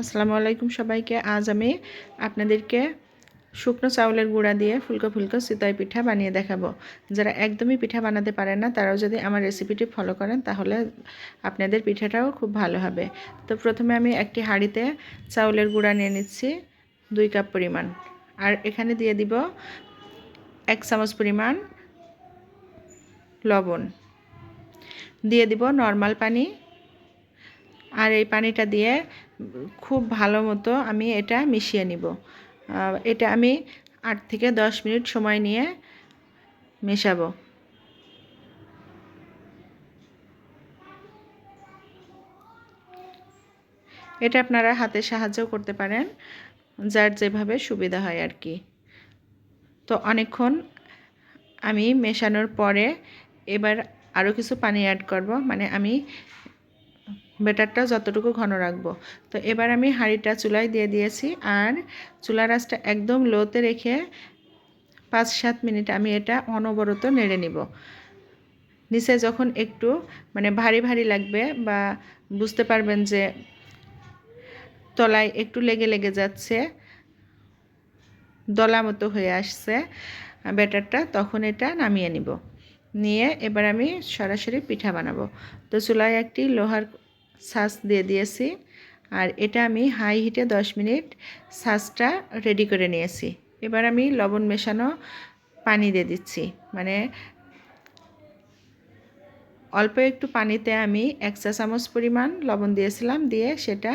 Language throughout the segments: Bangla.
আসসালামু আলাইকুম সবাইকে। আজ আমি আপনাদেরকে শুকনো চাউলের গুঁড়া দিয়ে ফুলকো ফুলকো সিতাই পিঠা বানিয়ে দেখাবো। যারা একদমই পিঠা বানাতে পারেন না, তারাও যদি আমার রেসিপিটি ফলো করেন, তাহলে আপনাদের পিঠাটাও খুব ভালো হবে। তো প্রথমে আমি একটি হাঁড়িতে চাউলের গুঁড়া নিয়ে নিচ্ছি দুই কাপ পরিমাণ। আর এখানে দিয়ে দিব এক চামচ পরিমাণ লবণ। দিয়ে দিব নর্মাল পানি আর এই পানিটা দিয়ে খুব ভালো মতো আমি এটা মিশিয়ে নিব। এটা আমি আট থেকে দশ মিনিট সময় নিয়ে মেশাবো। এটা আপনারা হাতে সাহায্যও করতে পারেন, যার যেভাবে সুবিধা হয় আর কি। তো অনেকক্ষণ আমি মেশানোর পরে এবার আরও কিছু পানি অ্যাড করব মানে আমি বেটারটা যতটুকু ঘন রাখব। তো এবার আমি হাঁড়িটা চুলায় দিয়ে দিয়েছি আর চুলার আঁচটা একদম লোতে রেখে পাঁচ সাত মিনিট আমি এটা অনবরত নেড়ে নিব। নিচে যখন একটু মানে ভারী ভারী লাগবে বা বুঝতে পারবেন যে তলায় একটু লেগে লেগে যাচ্ছে, দলা মতো হয়ে আসছে ব্যাটারটা তখন এটা নামিয়ে নিব। নিয়ে এবার আমি সরাসরি পিঠা বানাবো। তো চুলায় একটি লোহার সাস দিয়ে দিয়েছি। আর এটা আমি হাই হিটে 10 মিনিট সাসটা রেডি করে নিয়েছি। এবার আমি লবণ মেশানো পানি দিয়ে দিচ্ছি। মানে অল্প একটু পানিতে আমি এক চা চামচ পরিমাণ লবণ দিয়েছিলাম, দিয়ে সেটা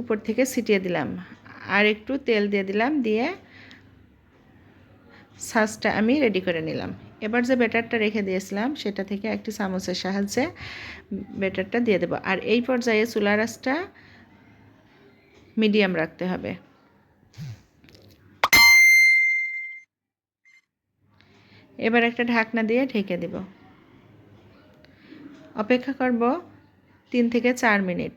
উপর থেকে ছিটিয়ে দিলাম। আর একটু তেল দিয়ে দিলাম, দিয়ে সাসটা আমি রেডি করে নিলাম। এবার যে ব্যাটারটা রেখে দিয়েছিলাম, সেটা থেকে একটি চামচের সাহায্যে ব্যাটারটা দিয়ে দেবো। আর এই পর্যায়ে চুলার আঁচটা মিডিয়াম রাখতে হবে। এবার একটা ঢাকনা দিয়ে ঢেকে দেব। অপেক্ষা করব তিন থেকে চার মিনিট।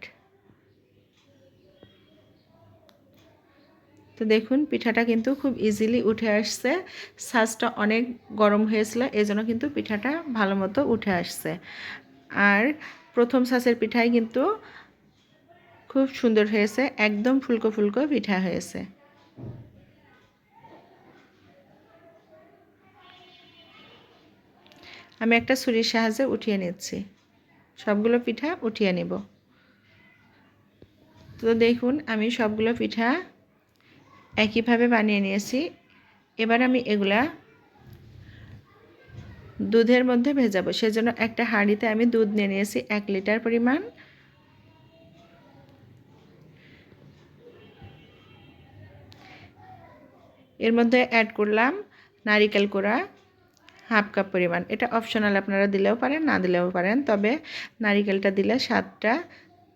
তো দেখুন, পিঠাটা কিন্তু খুব ইজিলি উঠে আসছে। সাজটা অনেক গরম হয়েছিল এই জন্য কিন্তু পিঠাটা ভালো মতো উঠে আসছে। আর প্রথম সাজের পিঠাই কিন্তু খুব সুন্দর হয়েছে, একদম ফুলকো ফুলকো পিঠা হয়েছে। আমি একটা ছুরির সাহায্যে উঠিয়ে নিচ্ছি। সবগুলো পিঠা উঠিয়ে নেব। তো দেখুন, আমি সবগুলো পিঠা একইভাবে বানিয়ে নিয়েছি। এবার আমি এগুলা দুধের মধ্যে ভেজাবো। সেজন্য একটা হাঁড়িতে আমি দুধ নিয়ে নিয়েছি, এক লিটার পরিমাণ। এর মধ্যে অ্যাড করলাম নারিকেল কোড়া, হাফ কাপ পরিমাণ। এটা অপশনাল আপনারা দিলেও পারেন, না দিলেও পারেন। তবে নারিকেলটা দিলে স্বাদটা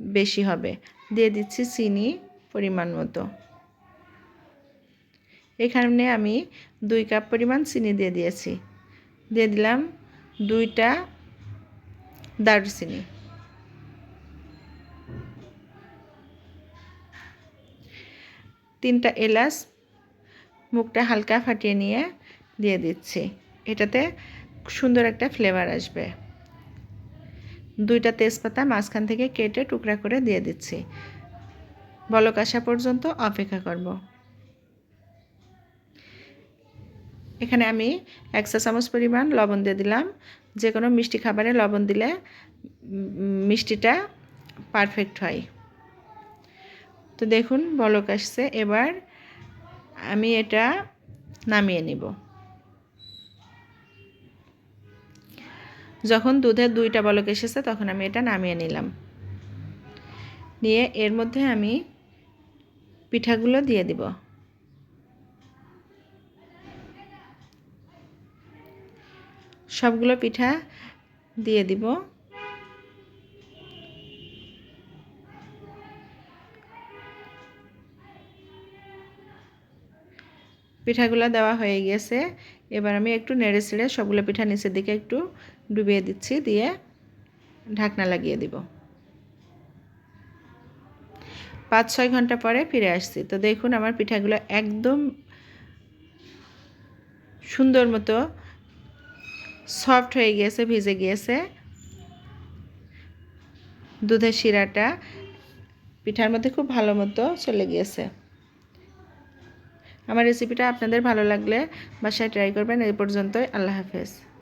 বেশি হবে। দিয়ে দিচ্ছি চিনি পরিমাণ মতো। এখানে আমি দুই কাপ পরিমাণ চিনি দিয়ে দিয়েছি। দিয়ে দিলাম দুইটা দারুচিনি। তিনটা এলাচ মুখটা হালকা ফাটিয়ে নিয়ে দিয়ে দিচ্ছি। এটাতে সুন্দর একটা ফ্লেভার আসবে। দুইটা তেজপাতা মাঝখান থেকে কেটে টুকরা করে দিয়ে দিচ্ছি। বলক আসা পর্যন্ত অপেক্ষা করব। এখানে আমি এক চা চামচ পরিমাণ লবণ দিয়ে দিলাম। যে কোনো মিষ্টি খাবারে লবণ দিলে মিষ্টিটা পারফেক্ট হয়। তো দেখুন, বলক আসছে। এবার আমি এটা নামিয়ে নিব। যখন দুধের দুইটা বলক এসেছে, তখন আমি এটা নামিয়ে নিলাম। নিয়ে এর মধ্যে আমি পিঠাগুলো দিয়ে দিব। সবগুলো পিঠা দিয়ে দিব। পিঠাগুলো দেওয়া হয়ে গেছে। এবার আমি একটু নেড়ে ছেড়ে সবগুলো পিঠা নিচের দিকে একটু ডুবিয়ে দিচ্ছি, দিয়ে ঢাকনা লাগিয়ে দিব। পাঁচ ছয় ঘণ্টা পরে ফিরে আসছি। তো দেখুন, আমার পিঠাগুলো একদম সুন্দর মতো সফট হয়ে গিয়েছে, ভিজে গিয়েছে। দুধের শিরাটা পিঠার মধ্যে খুব ভালো মতো চলে গিয়েছে। আমার রেসিপিটা আপনাদের ভালো লাগলে বাসায় ট্রাই করবেন এই পর্যন্তই, আল্লাহ হাফেজ।